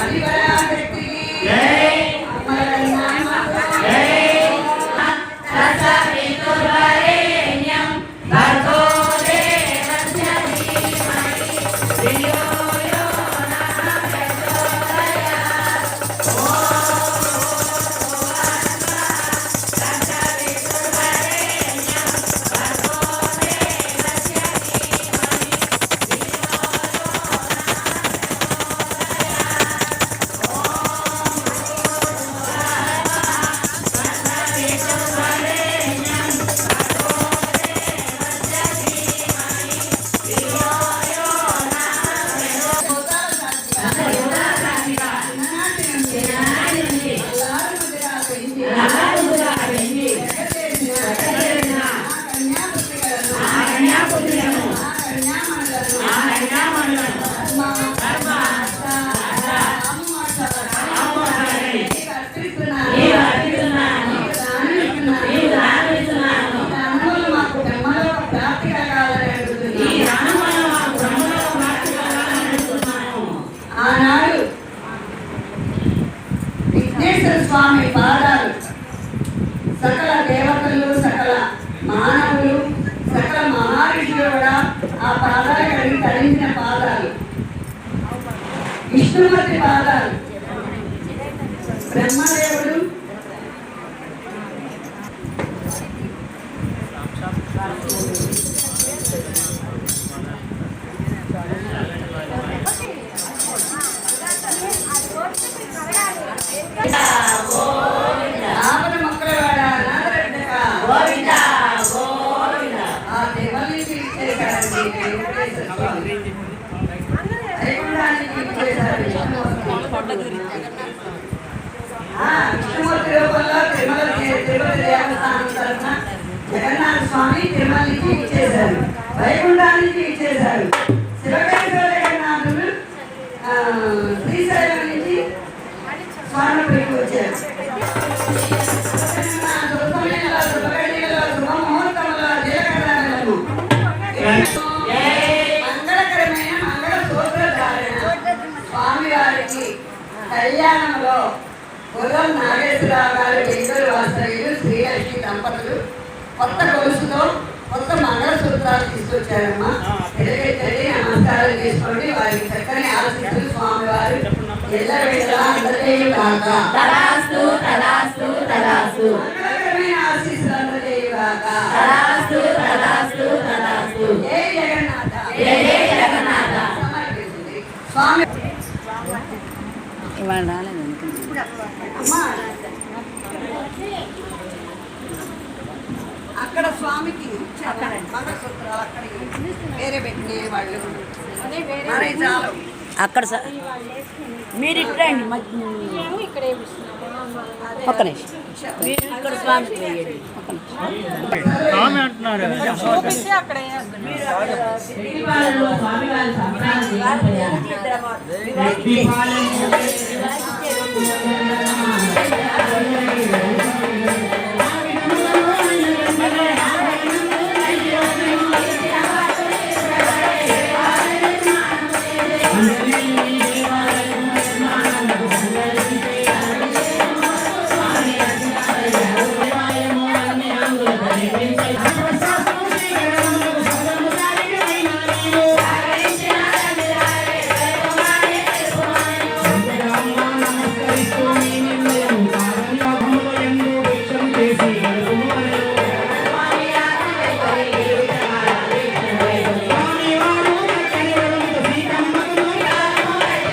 Arriba. స్వామి పాదాలు. సకల దేవతలు సకల మానవులు సకల మహారుషులు కూడా ఆ పాదాలు కడిగి తరించిన పాదాలు. విష్ణుమతి పాదాలు. బ్రహ్మదేవుడు. ఆపద తిరుపతి దేవస్థానం తరఫున జగన్నాథ స్వామి తిరుమలకి ఇచ్చేశారు వైకుంఠానికి ఇచ్చేశారు శివకేశ్వర జగన్నాథుడు శ్రీశైలం నుంచి స్వర్ణపురికి వచ్చారు దుర్గమేళ, దుర్గగడియల, మంగళకరమైన మంగళ సూత్రధారణ స్వామివారికి కళ్యాణంలో గుర్రం నాగేశ్వరరావు గారికి దంపతులు కొత్త గొలుసుతో కొత్త మంగళ సూత్రాలు తీసుకొచ్చారమ్మా. ఎదురెత్తడి నమస్కారం చేసుకోండి. వారికి చక్కని మంగళకరమైన ఆశీస్సులు జగన్నాథ. సమర్పించింది. స్వామి. ఇవాళ రాలేదు అమ్మా అక్కడ స్వామికి మంగళసూత్రాలు అక్కడికి వేరే పెట్టిన వాళ్ళు మనకి చాలు అక్కడ స- మీరు ఇట్రండి మధ్య ఒక్క నిమిషం మీరు ఇక్కడ స్వామికి వేయండి ఒక్క నిమిషం స్వామి అంటున్నారు సిరిపాలలో స్వామివారి సంబరాలు చేయించారు.